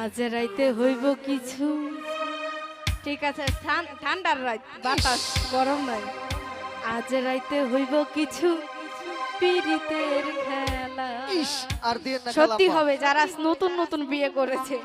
আজ রাইতে হইব কিছু। ঠিক আছে ঠান্ডার রাত বাতাস গরম নাই। আজ রাইতে হইব কিছু। পিড়িতের খেলা। সত্যি হবে যারা নতুন নতুন বিয়ে করেছে।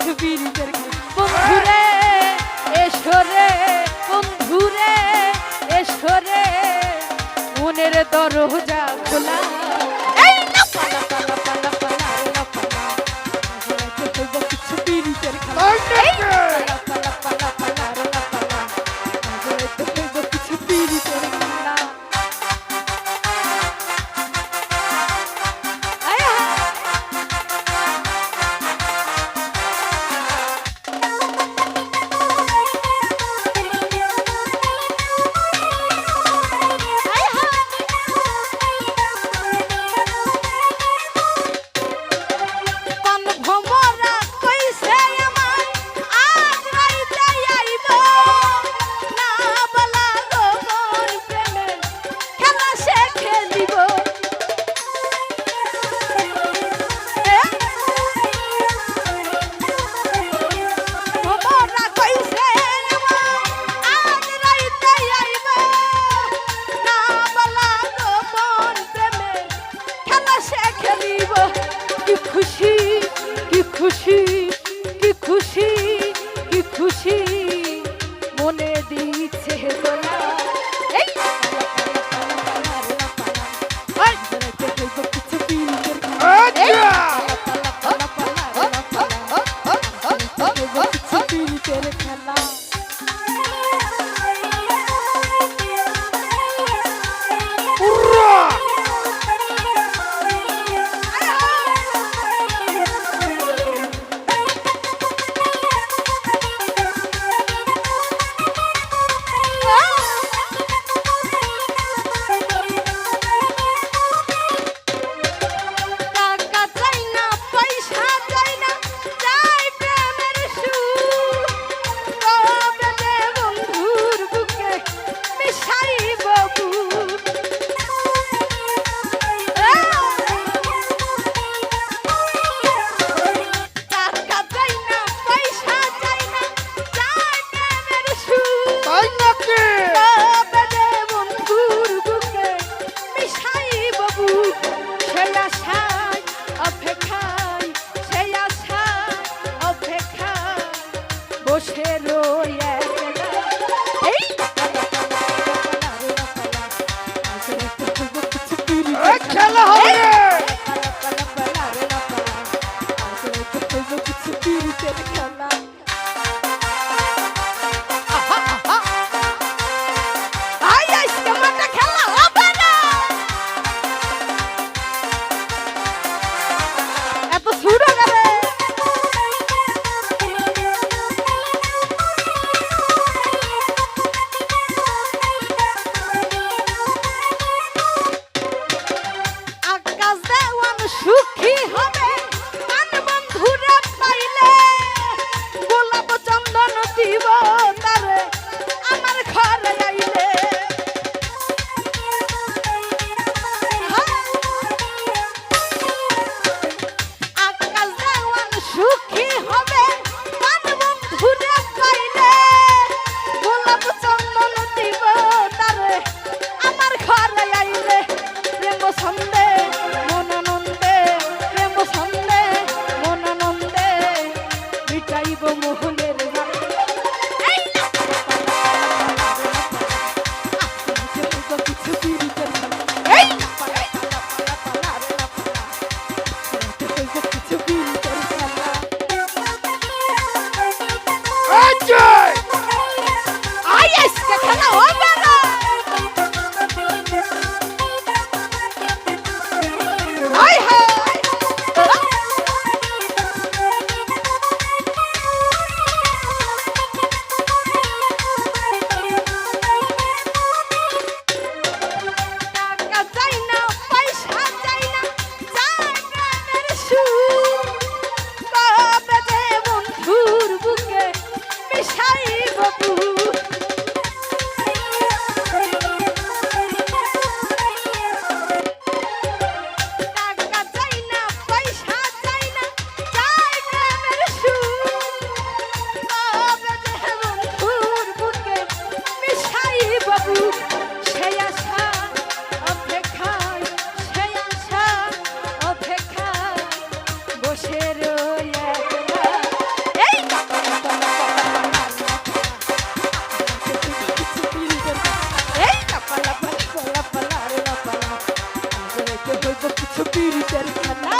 বন্ধু বীরদেরকে বন্ধুরে এসরে বন্ধুরে এসরে মনের দরজা খোলা। কি খুশি কি খুশি। সুখ দেবো কিছু পিরিতের খানা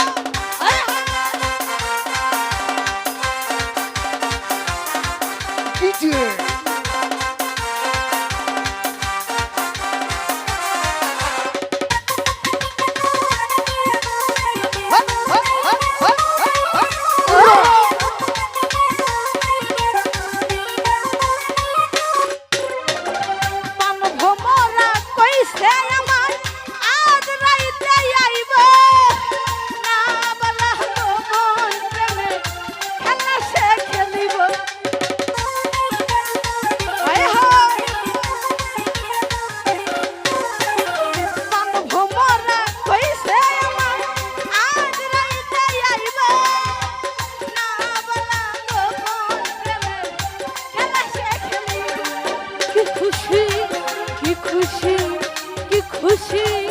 খুশি কি খুশি?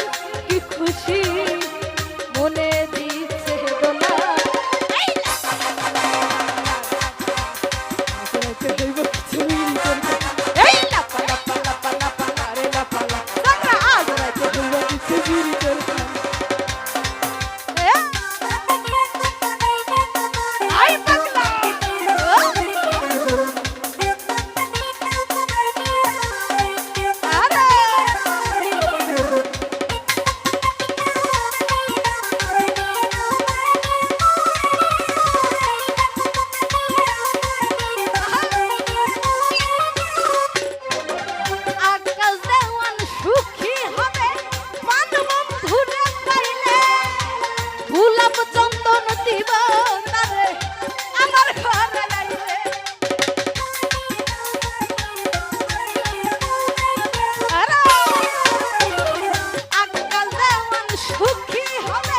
hurry!